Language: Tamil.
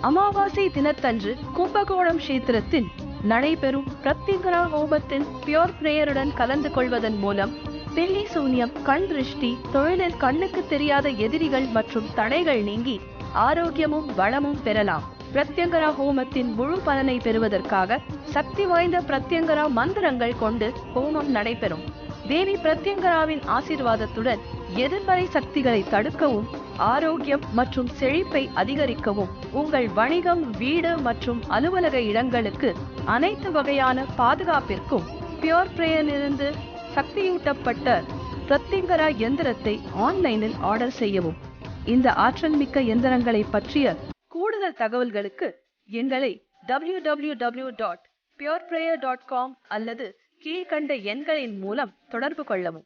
அமாவாசை தினத்தன்று கும்பகோணம் கஷேத்திரத்தில் நடைபெறும் பிரத்யங்கரா ஹோமத்தின் பியோர் பிரேயருடன் கலந்து கொள்வதன் மூலம் பில்லி சூன்யம் கண் திருஷ்டி தொழிலில் கண்ணுக்கு தெரியாத எதிரிகள் மற்றும் தடைகள் நீங்கி ஆரோக்கியமும் வளமும் பெறலாம். பிரத்யங்கரா ஹோமத்தின் முழு பலனை பெறுவதற்காக சக்தி வாய்ந்த பிரத்யங்கரா மந்திரங்கள் கொண்டு ஹோமம் நடைபெறும். தேவி பிரத்யங்கராவின் ஆசீர்வாதத்துடன் எதிர்மறை சக்திகளை தடுக்கவும் ஆரோக்கியம் மற்றும் செழிப்பை அதிகரிக்கவும். உங்கள் வணிகம் வீடு மற்றும் அலுவலக இடங்களுக்கு அனைத்து வகையான பாதுகாப்பிற்கும் பியோர் பிரேயனிலிருந்து சக்தியூட்டப்பட்ட பிரத்திங்கரா எந்திரத்தை ஆன்லைனில் ஆர்டர் செய்யவும். இந்த ஆற்றல் மிக்க எந்திரங்களை பற்றிய கூடுதல் தகவல்களுக்கு எங்களை W W W dot dot com அல்லது கீழ்கண்ட எண்களின் மூலம் தொடர்பு கொள்ளவும்.